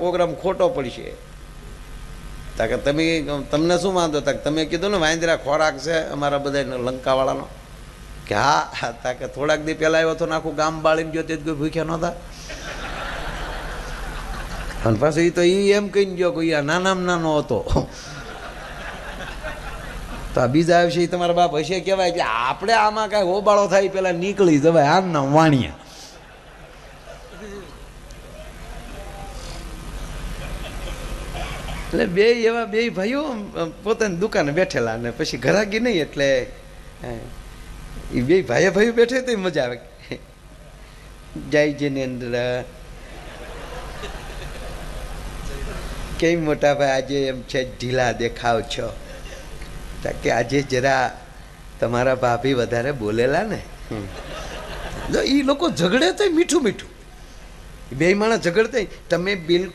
Programme ખોટો પડશે. તાકે તમે તમને શું વાંધો? તાકે તમે કીધું ને વાંદરા ખોરાક છે અમારા બધા લંકાવાળાનો. કે હા તાકે થોડાક દી પહેલાં આવ્યો હતો ને આખું ગામ બાળીને ગયો તે કોઈ ભૂખ્યા નહોતા. અને પાછું એ તો એ એમ કહીને ગયો કે આ નાનામાં નાનો હતો. તો આ બીજા આવશે એ તમારા બાપ હશે કહેવાય કે આપણે આમાં કાંઈ હોબાળો થાય, પેલા નીકળી જવાય. આમ ના વાણિયા એટલે બે એવા બે ભાઈઓ પોતાની દુકાને બેઠેલા ને પછી ઘરાગી નહીં એટલે એ બે ભાઈએ ભાઈઓ બેઠે તો મજા આવે. જય જિનેન્દ્ર કેમ મોટા ભાઈ આજે એમ છે ઢીલા દેખાવ છો. કે આજે જરા તમારા ભાભી વધારે બોલેલા ને. એ લોકો ઝઘડે તો મીઠું મીઠું. બે માણસ ઝઘડતા તમે બિલકુલ